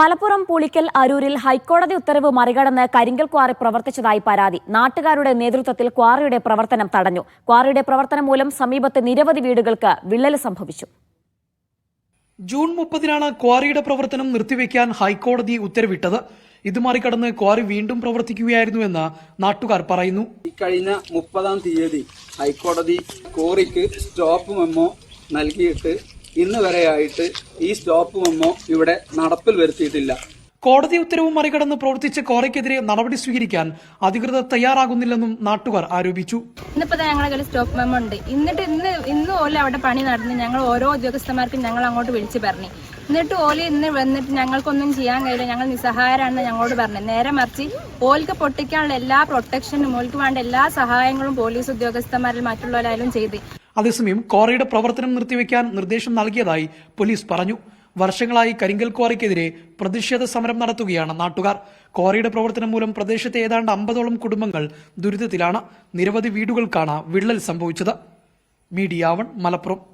മലപ്പുറം പുളിക്കൽ അരൂരിൽ ഹൈക്കോടതി ഉത്തരവ് മറികടന്ന് കരിങ്കൽ ക്വാറി പ്രവർത്തിച്ചതായി പരാതി. നാട്ടുകാരുടെ നേതൃത്വത്തിൽ ക്വാറിയുടെ പ്രവർത്തനം തടഞ്ഞു. ക്വാറിയുടെ പ്രവർത്തനം മൂലം സമീപത്തെ നിരവധി വീടുകൾക്ക് വിള്ളൽ സംഭവിച്ചു. ജൂൺ മുപ്പതിനാണ് ക്വാറിയുടെ പ്രവർത്തനം നിർത്തിവെക്കാൻ ഹൈക്കോടതി ഉത്തരവിട്ടത്. ഇത് മറികടന്ന് ക്വാറി വീണ്ടും പ്രവർത്തിക്കുകയായിരുന്നുവെന്ന് നാട്ടുകാർ പറയുന്നു. കഴിഞ്ഞ മുപ്പതാം തീയതി ഹൈക്കോടതി ക്വാറിക്ക് സ്റ്റോപ്പ് മെമ്മോ നൽകിയിട്ട് ഇന്ന് വരെയായിട്ട് ഈ സ്റ്റോപ്പ് മെമ്മോ ഇവിടെ നടപ്പിൽ വരുത്തിയിട്ടില്ല. കോടതി ഉത്തരവ് മറികടന്ന് പ്രവർത്തിച്ച കോറയ്ക്കെതിരെ നടപടി സ്വീകരിക്കാൻ അധികൃതർ തയ്യാറാകുന്നില്ലെന്നും നാട്ടുകാർ ആരോപിച്ചു. ഇന്നിപ്പോ ഞങ്ങളുടെ ഞങ്ങളെ കയ്യിൽ സ്റ്റോപ്പ് മെമ്മോ ഉണ്ട്. എന്നിട്ട് ഇന്ന് ഇന്ന് ഓല അവിടെ പണി നടന്ന് ഞങ്ങൾ ഓരോ ഉദ്യോഗസ്ഥന്മാർക്കും ഞങ്ങൾ അങ്ങോട്ട് വിളിച്ചു പറഞ്ഞു. എന്നിട്ട് ഓല ഇന്ന് വന്നിട്ട് ഞങ്ങൾക്കൊന്നും ചെയ്യാൻ കഴിയില്ല ഞങ്ങൾ നിസ്സഹായരാണെന്ന് ഞങ്ങളോട് പറഞ്ഞു. നേരെ മറിച്ച് ഓൽക്ക് പൊട്ടിക്കാനുള്ള എല്ലാ പ്രൊട്ടക്ഷനും ഓൽക്ക് വേണ്ട എല്ലാ സഹായങ്ങളും പോലീസ് ഉദ്യോഗസ്ഥന്മാരിൽ മറ്റുള്ളവരായാലും ചെയ്ത്. അതേസമയം ക്വാറിയുടെ പ്രവർത്തനം നിർത്തിവെക്കാൻ നിർദ്ദേശം നൽകിയതായി പോലീസ് പറഞ്ഞു. വർഷങ്ങളായി കരിങ്കൽ ക്വാറിക്കെതിരെ പ്രതിഷേധ സമരം നടത്തുകയാണ് നാട്ടുകാർ. ക്വാറിയുടെ പ്രവർത്തനം മൂലം പ്രദേശത്തെ ഏതാണ്ട് അമ്പതോളം കുടുംബങ്ങൾ ദുരിതത്തിലാണ്. നിരവധി വീടുകൾക്കാണ് വിള്ളൽ സംഭവിച്ചത്. മീഡിയാവൺ മലപ്പുറം.